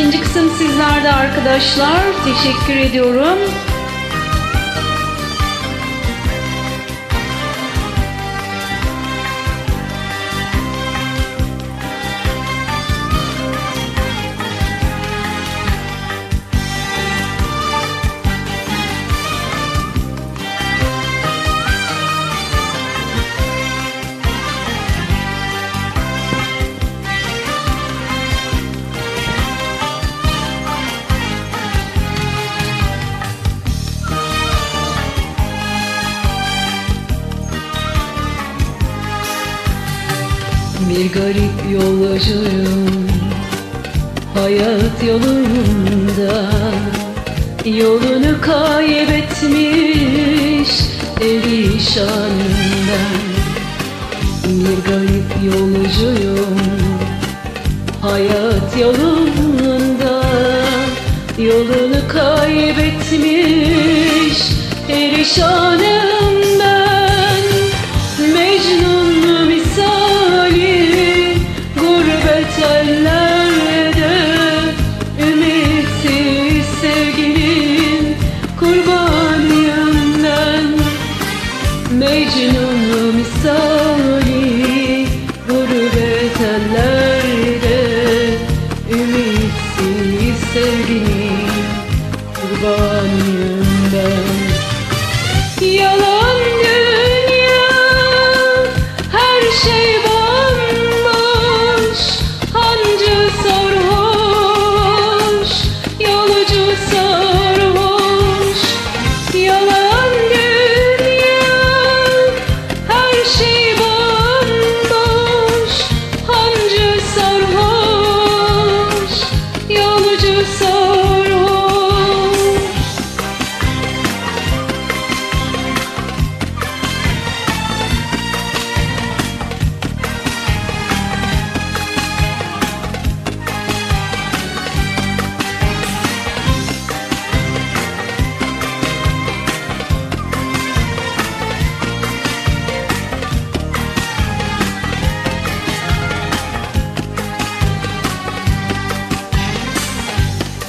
İkinci kısım sizlerde arkadaşlar. Teşekkür ediyorum. Bir garip yolcuyum Hayat yolunda. Yolunu kaybetmiş Erişanından Bir garip yolcuyum Hayat yolunda. Yolunu kaybetmiş Erişanım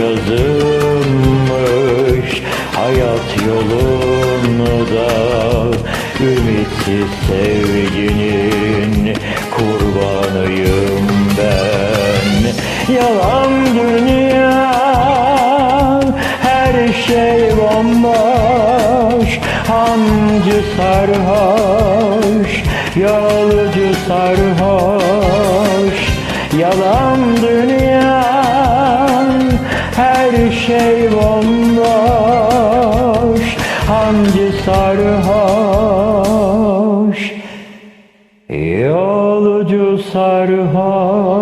yazılmış hayat yolunda Ümitsiz sevginin kurbanıyım ben. Yalan dünya her şey bomboş Hancı sarhoş Yolcu sarhoş. Yalan dünya şey bomboş Hancı sarhoş? Yolcu sarhoş